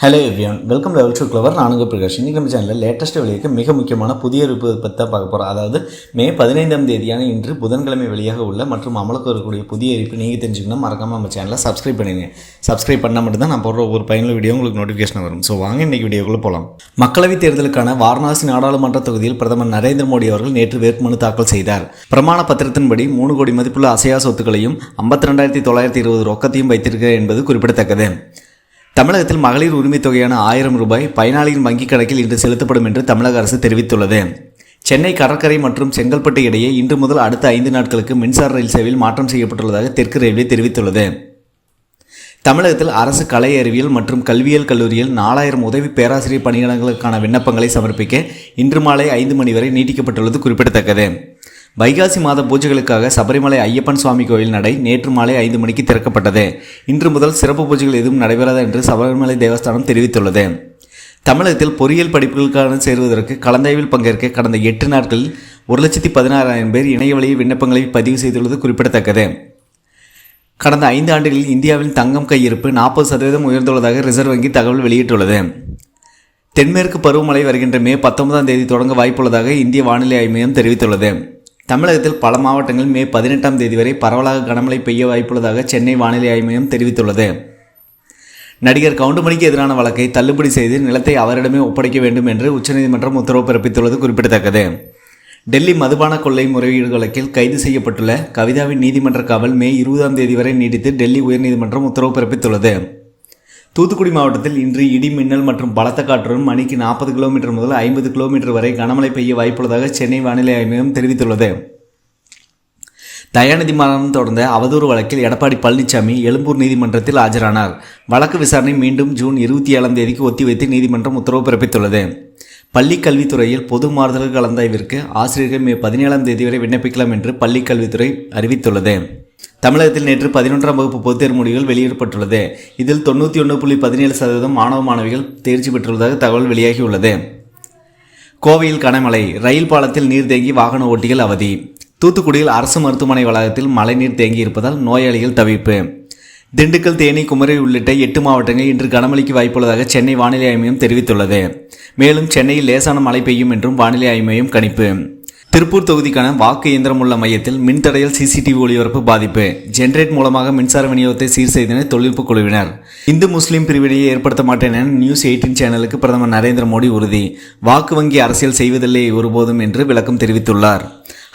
Hello everyone welcome level to clever நானுங்க பிரகாஷ். இன்றைக்கி நம்ம சேனலில் லேட்டஸ்ட் வெளியாக மிக முக்கியமான புதிய இருப்பு பற்றி தான் பார்க்க போகிறோம் அதாவது மே பதினைந்தாம் தேதியான இன்று புதன்கிழமை வெளியாக உள்ள மற்றும் அமலுக்கு வரக்கூடிய புதிய இருப்பு நீங்கள் தெரிஞ்சுக்கணும். மறக்காமல் நம்ம சேனலை சப்ஸ்கிரைப் பண்ணிடுங்க சப்ஸ்கிரைப் பண்ணால் மட்டும்தான் நான் போடுற ஒரு பயனுள்ள வீடியோ உங்களுக்கு நோட்டிஃபிகேஷன் வரும். ஸோ வாங்க இன்றைக்கி வீடியோக்குள்ளே போகலாம் மக்களவைத் தேர்தலுக்கான வாரணாசி நாடாளுமன்ற தொகுதியில் பிரதமர் நரேந்திர மோடி அவர்கள் நேற்று வேட்புமனு தாக்கல் செய்தார். பிரமாண பத்திரத்தின்படி மூணு கோடி மதிப்புள்ள அசையா சொத்துக்களையும் ஐம்பத்தி ரெண்டாயிரத்தி தொள்ளாயிரத்தி இருபது ரொக்கத்தையும் வைத்திருக்கிறார் என்பது குறிப்பிடத்தக்கது. தமிழகத்தில் மகளிர் உரிமைத் தொகையான ஆயிரம் ரூபாய் பயனாளியின் வங்கிக் கணக்கில் இன்று செலுத்தப்படும் என்று தமிழக அரசு தெரிவித்துள்ளது. சென்னை கடற்கரை மற்றும் செங்கல்பட்டு இடையே இன்று முதல் அடுத்த ஐந்து நாட்களுக்கு மின்சார ரயில் சேவையில் மாற்றம் செய்யப்பட்டுள்ளதாக தெற்கு ரயில்வே தெரிவித்துள்ளது. தமிழகத்தில் அரசு கலை அறிவியல் மற்றும் கல்வியியல் கல்லூரியில் நாலாயிரம் உதவி பேராசிரியர் பணியிடங்களுக்கான விண்ணப்பங்களை சமர்ப்பிக்க இன்று மாலை ஐந்து மணி வரை நீட்டிக்கப்பட்டுள்ளது குறிப்பிடத்தக்கது. வைகாசி மாத பூஜைகளுக்காக சபரிமலை ஐயப்பன் சுவாமி கோயில் நடை நேற்று மாலை ஐந்து மணிக்கு திறக்கப்பட்டது. இன்று முதல் சிறப்பு பூஜைகள் எதுவும் நடைபெறாது என்று சபரிமலை தேவஸ்தானம் தெரிவித்துள்ளது. தமிழகத்தில் பொறியியல் படிப்புகளுக்கான சேருவதற்கு கலந்தாய்வில் பங்கேற்க கடந்த எட்டு நாட்களில் ஒரு லட்சத்தி பதினாறாயிரம் பேர் இணையவழி விண்ணப்பங்களை பதிவு செய்துள்ளது குறிப்பிடத்தக்கது. கடந்த ஐந்து ஆண்டுகளில் இந்தியாவின் தங்கம் கையிருப்பு நாற்பது சதவீதம் உயர்ந்துள்ளதாக ரிசர்வ் வங்கி தகவல் வெளியிட்டுள்ளது. தென்மேற்கு பருவமழை வருகின்ற மே பத்தொன்பதாம் தேதி தொடங்க வாய்ப்புள்ளதாக இந்திய வானிலை ஆய்வு மையம் தெரிவித்துள்ளது. தமிழகத்தில் பல மாவட்டங்களில் மே பதினெட்டாம் தேதி வரை பரவலாக கனமழை பெய்ய வாய்ப்புள்ளதாக சென்னை வானிலை ஆய்வு மையம் தெரிவித்துள்ளது. நடிகர் கவுண்டமணிக்கு எதிரான வழக்கை தள்ளுபடி செய்து நிலத்தை அவரிடமே ஒப்படைக்க வேண்டும் என்று உச்சநீதிமன்றம் உத்தரவு பிறப்பித்துள்ளது குறிப்பிடத்தக்கது. டெல்லி மதுபான கொள்ளை முறையீடு வழக்கில் கைது செய்யப்பட்டுள்ள கவிதாவின் நீதிமன்ற காவல் மே இருபதாம் தேதி வரை நீடித்து டெல்லி உயர்நீதிமன்றம் உத்தரவு பிறப்பித்துள்ளது. தூத்துக்குடி மாவட்டத்தில் இன்று இடி மின்னல் மற்றும் பலத்த காற்றுடன் மணிக்கு நாற்பது கிலோமீட்டர் முதல் ஐம்பது கிலோமீட்டர் வரை கனமழை பெய்ய வாய்ப்புள்ளதாக சென்னை வானிலை ஆய்வகம் தெரிவித்துள்ளது. தயாநிதி மரணம் தொடர்ந்த அவதூறு வழக்கில் எடப்பாடி பழனிசாமி எழும்பூர் நீதிமன்றத்தில் ஆஜரானார். வழக்கு விசாரணை மீண்டும் ஜூன் இருபத்தி ஏழாம் தேதிக்கு ஒத்திவைத்து நீதிமன்றம் உத்தரவு பிறப்பித்துள்ளது. பள்ளிக் கல்வித்துறையில் பொது மாறுதல் கலந்தாய்விற்கு ஆசிரியர்கள் மே பதினேழாம் தேதி வரை விண்ணப்பிக்கலாம் என்று பள்ளிக் கல்வித்துறை அறிவித்துள்ளது. தமிழகத்தில் நேற்று பதினொன்றாம் வகுப்பு பொதுத் தேர்வு முடிவுகள் வெளியிடப்பட்டுள்ளது. இதில் தொண்ணூற்றி ஒன்று புள்ளி பதினேழு சதவீதம் மாணவ மாணவிகள் தேர்ச்சி பெற்றுள்ளதாக தகவல் வெளியாகியுள்ளது. கோவையில் கனமழை ரயில் பாலத்தில் நீர் தேங்கி வாகன ஓட்டிகள் அவதி. தூத்துக்குடியில் அரசு மருத்துவமனை வளாகத்தில் மழைநீர் தேங்கி இருப்பதால் நோயாளிகள் தவிப்பு. திண்டுக்கல் தேனி குமரி உள்ளிட்ட எட்டு மாவட்டங்கள் இன்று கனமழைக்கு வாய்ப்புள்ளதாக சென்னை வானிலை ஆய்வு மையம் தெரிவித்துள்ளது. மேலும் சென்னையில் லேசான மழை பெய்யும் என்றும் வானிலை ஆய்வு மையம் கணிப்பு. திருப்பூர் தொகுதிக்கான வாக்கு இயந்திரம் உள்ள மையத்தில் மின்தடையில் சிசிடிவி ஒளிபரப்பு பாதிப்பு. ஜென்ரேட் மூலமாக மின்சார விநியோகத்தை சீர் செய்தனர் தொழில்நுட்ப குழுவினர். இந்து முஸ்லீம் பிரிவினையை ஏற்படுத்த மாட்டேன் என நியூஸ் எயிட்டீன் சேனலுக்கு பிரதமர் நரேந்திர மோடி உறுதி. வாக்கு வங்கி அரசியல் செய்வதில்லை ஒருபோதும் என்று விளக்கம் தெரிவித்துள்ளார்.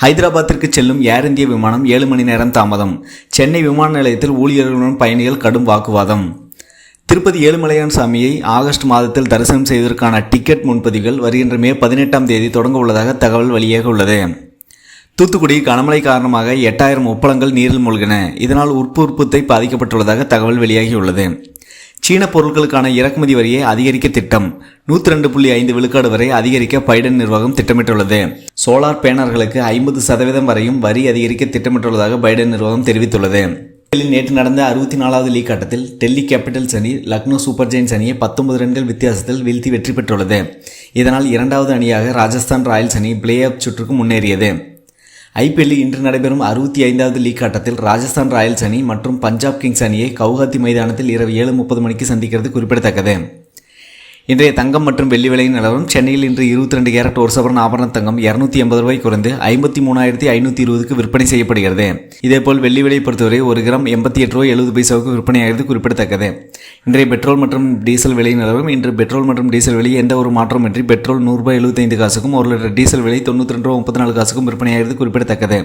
ஹைதராபாத்திற்கு செல்லும் ஏர் இந்திய விமானம் ஏழு மணி நேரம் தாமதம். சென்னை விமான நிலையத்தில் ஊழியர்களுடன் பயணிகள் கடும் வாக்குவாதம். திருப்பதி ஏழுமலையான் சாமியை ஆகஸ்ட் மாதத்தில் தரிசனம் செய்வதற்கான டிக்கெட் முன்பதிவுகள் வருகின்ற மே பதினெட்டாம் தேதி தொடங்க உள்ளதாக தகவல் வெளியாக உள்ளது. தூத்துக்குடி கனமழை காரணமாக எட்டாயிரம் உப்பளங்கள் நீரில் மூழ்கின. இதனால் உட்புற்பத்தை பாதிக்கப்பட்டுள்ளதாக தகவல் வெளியாகியுள்ளது சீன பொருட்களுக்கான இறக்குமதி வரியை அதிகரிக்க திட்டம். நூற்றி ரெண்டு புள்ளி ஐந்து விழுக்காடு வரை அதிகரிக்க பைடன் நிர்வாகம் திட்டமிட்டுள்ளது. சோலார் பேனர்களுக்கு ஐம்பது சதவீதம் வரையும் வரி அதிகரிக்க திட்டமிட்டுள்ளதாக பைடன் நிர்வாகம் தெரிவித்துள்ளது. நேற்று நடந்த அறுபத்தி நாலாவது லீக் ஆட்டத்தில் டெல்லி கேபிட்டல்ஸ் அணி லக்னோ சூப்பர் ஜெயின்ஸ் அணியை பத்தொன்பது ரன்கள் வித்தியாசத்தில் வீழ்த்தி வெற்றி பெற்றுள்ளது. இதனால் இரண்டாவது அணியாக ராஜஸ்தான் ராயல்ஸ் அணி பிளே ஆஃப் சுற்றுக்கு முன்னேறியது. ஐபிஎல்லில் இன்று நடைபெறும் அறுபத்தி ஐந்தாவது லீக் ஆட்டத்தில் ராஜஸ்தான் ராயல்ஸ் அணி மற்றும் பஞ்சாப் கிங்ஸ் அணியை கவுஹாத்தி மைதானத்தில் இரவு ஏழு முப்பது மணிக்கு சந்திக்கிறது குறிப்பிடத்தக்கது. இன்றைய தங்கம் மற்றும் வெள்ளி விலையின் நிலவரம் சென்னையில் இன்று இருபத்தி ரெண்டு கேரட் ஒரு சவரன் ஆபரண தங்கம் இரநூத்தி எண்பது ரூபாய் குறைந்து ஐம்பத்தி மூணாயிரத்தி ஐநூற்றி இருபதுக்கு விற்பனை செய்யப்படுகிறது. இதேபோல் வெள்ளி விலை பொறுத்தவரை ஒரு கிராம் எண்பத்தி எட்டு ரூபாய் எழுபது பைசாவுக்கு விற்பனையாகிறது குறிப்பிடத்தக்கது. இன்றைய பெட்ரோல் மற்றும் டீசல் விலை நிலவரம் இன்று பெட்ரோல் மற்றும் டீசல் விலை எந்த ஒரு மாற்றமின்றி பெட்ரோல் நூறுரூபாய் எழுபத்தைந்து காசுக்கும் ஒரு லிட்டர் டீசல் விலை தொண்ணூற்றி ரெண்டு ரூபா முப்பத்தி நாலு காசுக்கும் விற்பனையாகிறது குறிப்பிடத்தக்கது.